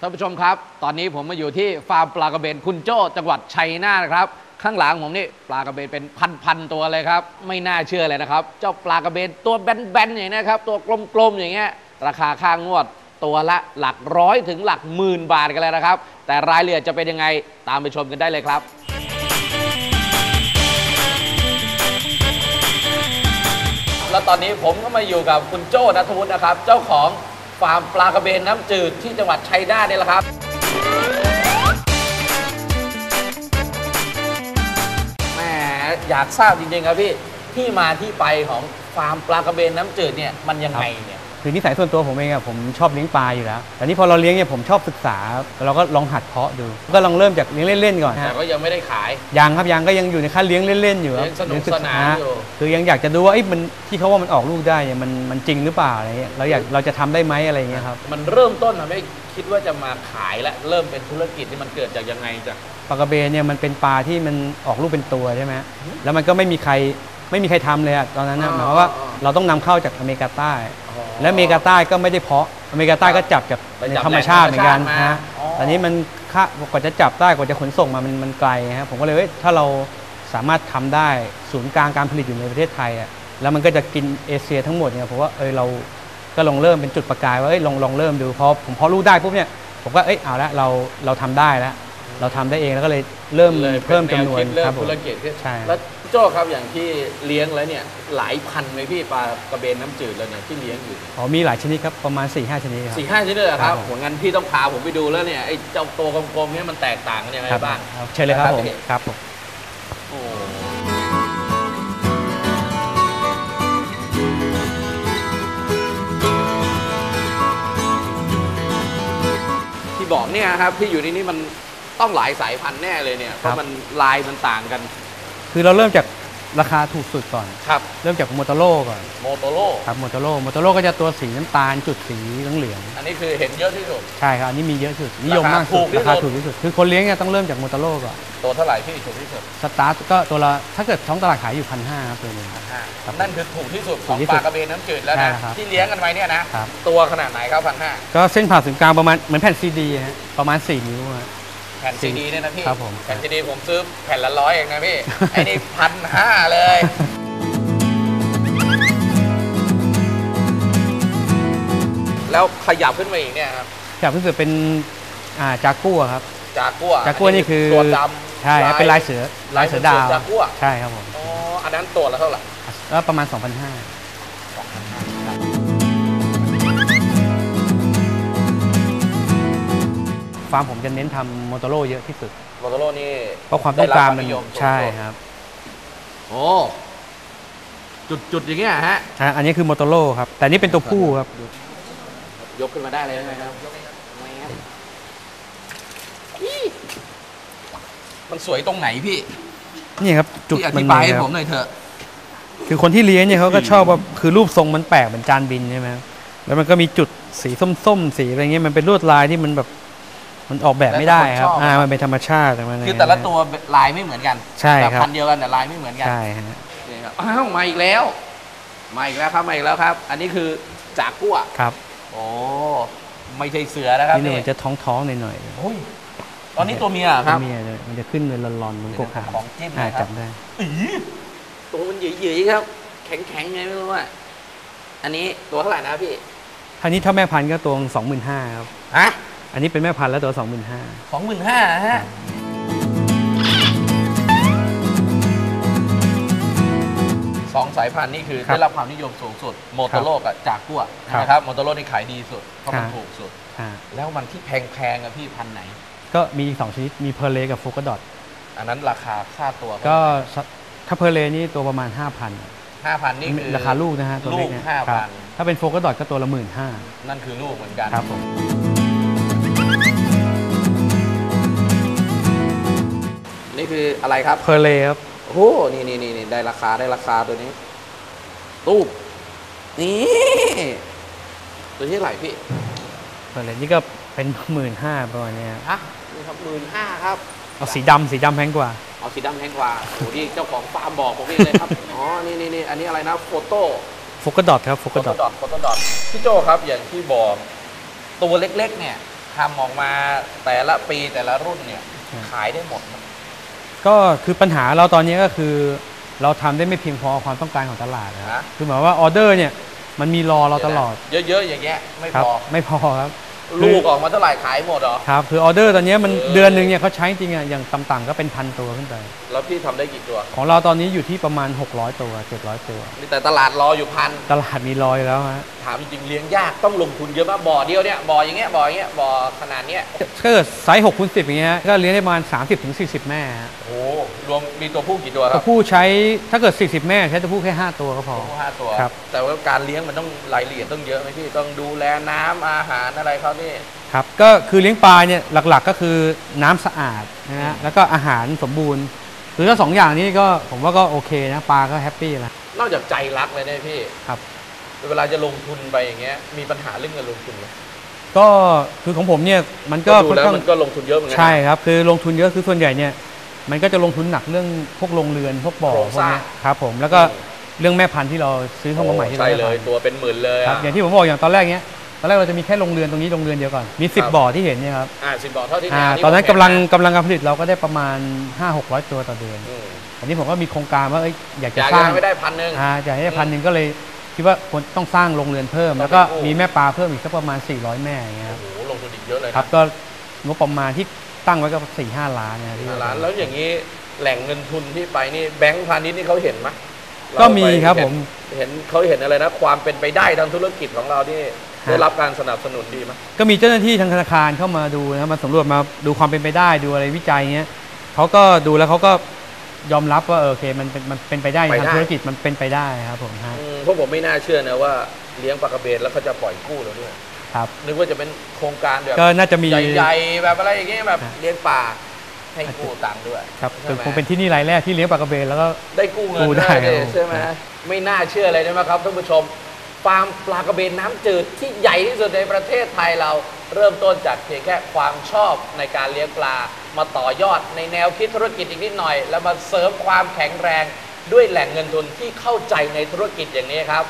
ท่านผู้ชมครับ ตอนนี้ผมมาอยู่ที่ฟาร์มปลากระเบนคุณโจ้จังหวัดชัยนาทนะครับ ข้างหลังผมนี่ปลากระเบนเป็นพันๆตัวเลยครับ ไม่น่าเชื่อเลยนะครับ เจ้าปลากระเบนตัวแบนๆอย่างนี้นะครับ ตัวกลมๆอย่างเงี้ย ราคาค่างวดตัวละหลักร้อยถึงหลักหมื่นบาทกันเลยนะครับ แต่รายละเอียดจะเป็นยังไงตามไปชมกันได้เลยครับแล้วตอนนี้ผมก็มาอยู่กับคุณโจ้นัทวุฒินะครับ เจ้าของ ฟาร์มปลากระเบนน้ำจืดที่จังหวัดชัยนาทนี่แหละครับ แหมอยากทราบจริงๆครับพี่ ที่มาที่ไปของฟาร์มปลากระเบนน้ำจืดเนี่ยมันยังไงเนี่ย คือนิสัยส่วนตัวผมเองอะผมชอบเลี้ยงปลาอยู่แล้ว แต่นี่พอเราเลี้ยงเนี่ยผมชอบศึกษา เราก็ลองหัดเพาะดู ก็ลองเริ่มจากเลี้ยงเล่นๆก่อนแต่ฮะก็ยังไม่ได้ขาย ยังครับยังก็ยังอยู่ในขั้นเลี้ยงเล่นๆอยู่ครับเลี้ยงสนุกลี้ศึสนานอยู่ คือยังอยากจะดูว่าเอ้ยมันที่เขาว่ามันออกลูกได้เนี่ยมันมันจริงหรือเปล่าอะไรเงี้ยเราอยากเราจะทำได้ไหมอะไรเงี้ยครับ มันเริ่มต้นทำให้คิดว่าจะมาขายและเริ่มเป็นธุรกิจที่มันเกิดจากยังไงจาก ปลากระเบนเนี่ยมันเป็นปลาที่มันออกลูกเป็นตัวใช่ไหมแล้วมันก็ไม่มีใคร ไม่มีใครทำเลยอะตอนนั้นนะอ๋อหมายความว่าอ๋อ เราต้องนำเข้าจากอเมริกาใต้และอเมริกาใต้ก็ไม่ได้เพาะอเมริกาใต้ก็จับจากไปในจับธรรมชาติเหมือนกันแหล่งธรรมชาติมาฮะอ๋อ ตอนนี้มันค่ากว่าจะจับได้กว่าจะขนส่งมามันมันไกลฮะผมก็เลยเอ้ยถ้าเราสามารถทำได้ศูนย์กลางการผลิตอยู่ในประเทศไทยอะแล้วมันก็จะกินเอเชียทั้งหมดเนี่ยผมว่าเออเราก็ลองเริ่มเป็นจุดประกายว่าเอ้ยลองลองเริ่มดูพอผมพอรู้ได้ปุ๊บเนี่ยผมก็เอ้ยเอาละเราเราทำได้แล้วเราทำได้เองแล้วก็เลยเริ่มเลยเพิ่มจำนวนเริ่คมรับผมธุรกิจขึ้นใช่ แล้วพี่โจ้ครับอย่างที่เลี้ยงแล้วเนี่ยหลายพันไหมพี่ปลากระเบนน้ำจืดแล้วเนี่ยที่เลี้ยงอยู่อ๋อมีหลายชนิดครับประมาณ4ี่ห้าชนิดครับ สี่ห้าชนิดเลยเหรอครับครับผมโหงั้นพี่ต้องพาผมไปดูแล้วเนี่ยไอ้เจ้าตัวกลมๆเนี่ยมันแตกต่างกันยังไงครับบ้าง ครับเชิญเลยครับผมพี่ครับผม โอ้ที่บอกเนี่ยครับที่อยู่ในนี้มันต้องหลายสายพันธุ์แน่เลยเนี่ยเพราะมันลายมันต่างกัน คือเราเริ่มจากราคาถูกสุดก่อน ครับเริ่มจากโมโตโร่ก่อนโมโตโร่ครับโมโตโร่โมโตโร่ก็จะตัวสีน้ำตาลจุดสีเหลืองอันนี้คือเห็นเยอะที่สุด ๆใช่ครับอันนี้มีเยอะสุดนิยมมากถูสุดกที่ราคาสุดถูกที่สุดคือคนเลี้ยงเนี่ยต้องเริ่มจากโมโตโร่ก่อนตัวเท่าไหร่พี่ถูกที่สุดสตาร์ทก็ตัวละถ้าเกิดท้องตลาดขายอยู่พันห้าครับตัวหนึง ครับนั่นคือถูกที่สุดขถูองกที่ปสุดลากระเบนน้ำจืดแล้วใช่นะครับ ที่เลี้ยงกันไว้เนี่ยนะ ครับ ตัวขนาดไหนครับพันห้าก็เส้นผ่าศูนย์กลางประมาณเหมือนแผ่นซีดีฮะประมาณ 4 นิ้วฮะแผ่นซีดีเนี่ยนะพี่ครับผม แผ่นซีดีผมซื้อแผ่นละร้อยเองนะพี่ไอ้นี่พันห้าเลยแล้วขยับขึ้นมาอีกเนี่ยครับจากรู้สึกเป็นอ่าจากกัวครับ จากกัวจากกัวนี่คือตัวดำใช่ครับเป็นลายเสือลายเสือดาวจากกัวใช่ครับผมอ๋ออันนั้นตัวละเท่าไหร่แล้วประมาณ 2,500 ฟาร์มผมจะเน้นทำโมโตโร่เยอะที่สุดโมโตโร่นี่เพราะความต้องการมันได้บวนิยสูงใช่สุดครับโอ้จุดจุดๆอย่างเงี้ยฮะ อะอันนี้คือโมโตโร่ครับ แต่นี่เป็นตัวผู้ครับ ยกขึ้นมาได้เลยใช่ไหมครับอี้มันสวยตรงไหนพี่นี่ครับ จุดพี่อมัธินบายให้คผรับมหน่อยเถอะ คือคนที่เลี้ยงเนี่ยเขาก็ชอบว่าคือรูปทรงมันแปลกเหมือนจานบินใช่ไหมครับแล้วมันก็มีจุดสีส้มๆ สีอะไรเงี้ยมันเป็นลวดลายที่มันแบบ มันออกแบบไม่ได้ครับแล้วแต่คนชอบ อ่ามันเป็นธรรมชาติแต่มันคือแต่ละตัวลายไม่เหมือนกันใช่ครับแพันธุ์เดียวกันแต่ลายไม่เหมือนกันใช่ฮะนี่ครับอ้าวมาอีกแล้ว มาอีกแล้วครับมาอีกแล้วครับ อันนี้คือจากกัวครับโอ้ไม่ใช่เสือนะครับนี่นี่มันจะท้องๆหน่อยโอ้ยตอนนี้ตัวเมียเหรอครับเมียเลยมันจะขึ้นเป็นรอนๆเหมือนกบขาวของจิ้มอ่านะครับจับได้อีตัวมันหยีๆครับ แข็งๆไงไม่รู้ว่าอันนี้ตัวเท่าไหร่นะพี่ ท่านี้ถ้าแม่พันธุ์ก็ตัวสองหมื่นห้าครับฮะ อันนี้เป็นแม่พันธุ์แล้วตัวสองหมื่นห้าสองหมื่นห้าฮะสองสายพันธุ์นี่คือได้รับความนิยมสูงสุดโมโตโร่กับจากกัวนะครับโมโตโร่นี่ขายดีสุดเพราะมันถูกสุด อ่าแล้วมันที่แพงๆอะพี่พันธุ์ไหน ก็มีอีกสองชนิดมีเพอร์เลกับโฟกัสดอทอันนั้นราคาค่าตัวก็สถ้าเพอร์เลนี่ตัวประมาณ 5,000ห้าพันนี่คือราคาลูกนะฮะตัวเล็กเนี่ยลูก5,000ครับถ้าเป็นโฟกัสดอทก็ตัวละหมื่นห้านั่นคือลูกเหมือนกัน ครับผม นี่คืออะไรครับเพอร์เลครับโอ้โหนี่นี่นี่นี่ได้ราคาได้ราคาตัวนี้ ตู้มนี่ตัวที่เท่าไหร่พี่เพอร์เลนี่ก็เป็นหมื่นห้าประมาณเนี้ยครับฮะนี่ครับหมื่นห้าครับเอาสีดำสีดำแพงกว่าเอาสีดำแพงกว่าโอ้โหนี่เจ้าของฟาร์มบอกผมเองเลยครับอ๋อนี่นี่นี่อันนี้อะไรนะโฟโต้โฟกัสดอทครับโฟโฟกัสดโต้อทดอทโฟโต้ดอทพี่โจครับอย่างที่บอกตัวเล็กๆเนี่ยทำออกมาแต่ละปีแต่ละรุ่นเนี่ยครับขายได้หมดไหม ก็คือปัญหาเราตอนนี้ก็คือ เราทำได้ไม่เพียงพอความต้องการของตลาดนะครับคือหมายว่าออเดอร์เนี่ยมันมีรอเราตลอด เยอะๆอย่างเงี้ยไม่ครัพอไม่พอครับลูกออกมาเท่าไหร่ขายหมดเหรอครับคือออเดอร์ตอนนี้มันเออเดือนหนึ่งเนี่ยเขาใช้จริงอะอย่างต่ำๆก็เป็นพันตัวขึ้นไปแล้วพี่ทำได้กี่ตัว ของเราตอนนี้อยู่ที่ประมาณ 600 ตัว 700 ตัวนี่แต่ตลาดรออยู่พันตลาดมีรอยแล้วฮะ ถามจริงๆเลี้ยงยากต้องลงทุนเยอะมากบ่อเดียวเนี่ยบ่ออย่างเงี้ยบ่ออย่างเงี้ยบ่อขนาดเนี้ยถ้าเกิดไซส์6คูณ10อย่างเงี้ยก็เลี้ยงได้ประมาณ 30-40 แม่ฮะโอ้โหรวมมีตัวผู้กี่ตัวคตัรัวบผู้ใช้ถ้าเกิด 40 แม่ใช้ตัวผู้แค่ 5 ตัวก็พอตัวผู้ห้าตัวครับ แต่ว่าการเลี้ยงมันต้องรายละเอียดต้องเยอะไหมพี่ต้องดูแลน้ำอาหารอะไรเขานี่ ครับก็คือเลี้ยงปลาเนี่ยหลักๆก็คือน้ำสะอาดนะฮะแล้วก็อาหารสมบูรณ์คือถ้าสองอย่างนี้ก็ผมว่าก็โอเคนะปลาก็แฮปปี้แล้ว นอกจากใจรักเลยเนี่ยพี่ครับ เวลาจะลงทุนไปอย่างเงี้ยมีปัญหาเรื่องเงินลงทุนไหมก็คือของผมเนี่ยมันก็ดูค่อนแล้วข้างมันก็ลงทุนเยอะเหมือนกันะใช่ครับ คือลงทุนเยอะคือส่วนใหญ่เนี่ย มันก็จะลงทุนหนักเรื่องพวกโรงเรือนพวกบ่อโครงพวกสร้าง เนี้ยครับผมแล้วก็เรื่องแม่พันธุ์ที่เราซื้อเข้ามาใหม่ที่เราใช่แม่เลพัยนธุ์ตัวเป็นหมื่นเลยคอะรับอย่างที่ผมบอกอย่างตอนแรกเนี้ยตอนแรกเราจะมีแค่โรงเรือนตรงนี้โรงเรือนเดียวก่อนมีครับ10บ่อที่เห็นเนี่ยครับอ่าสิบบ่อเท่าที่อ่าแวที่ตอนนั้นผมกำลังเห็ะกำลังการผลิตเราก็ได้ประมาณ 5 6 0 0 ตัวต่อเดือนอืมอันนี้ผมก็มีโครงการว่าเอ้ยอยากอจะยากสจะร้างไม่ได้พันหนึ่ง อ่าอยากให้ได้พันหนึ่งก็เลย คิดว่าควรต้องสร้างโรงเรือนเพิ่มต้องแล้วก็ไปกู้มีแม่ปลาเพิ่มอีกสักประมาณ 400 แม่อย่างเงี้ยคโอ้รับโหลงทุนอีกเยอะเลยนะครับก็งบประมาณที่ตั้งไว้ก็สี่ห้าล้านนะที่ร้านแล้วอย่างนี้แหล่งเงินทุนที่ไปนี่แบงก์พาณิชย์นี่เขาเห็นไหมก็มีครับเาไปผมเห็นเขาเห็นอะไรนะ ความเป็นไปได้ทางธุรกิจของเราที่ฮะได้รับการสนับสนุนดีไหมก็มีเจ้าหน้าที่ทางธนาคารเข้ามาดูนะครับมาสำรวจมาดูความเป็นไปได้ดูอะไรวิจัยเงี้ยเขาก็ดูแล้วเขาก็ ยอมรับว่าเออโอเคมันเป็นมันเป็นไปได้ ทางธุรกิจมันเป็นไปได้ครับผมฮะอืมพวกผมไม่น่าเชื่อนะว่าเลี้ยงปลากระเบนแล้วเขาจะปล่อยกู้เราด้วย ครับ นึกว่าจะเป็นโครงการแบบก็น่าจะมี ใหญ่ๆแบบอะไรอย่างเงี้ยแบบฮะเลี้ยงปลาให้กู้ตังค์ด้วยครับใช่ไหมคงเป็นที่นี่รายแรกที่เลี้ยงปลากระเบนแล้วก็ ได้กู้เงินกู้ได้ด้วยครับ ใช่ไหมครับไม่น่าเชื่อเลยนะครับท่านผู้ชมฟาร์มปลากระเบนน้ำจืดที่ใหญ่ที่สุดในประเทศไทยเรา เริ่มต้นจากเพียงแค่ความชอบในการเลี้ยงปลา มาต่อยอดในแนวคิดธุรกิจอีกนิดหน่อย แล้วมาเสริมความแข็งแรงด้วยแหล่งเงินทุนที่เข้าใจในธุรกิจอย่างนี้ครับ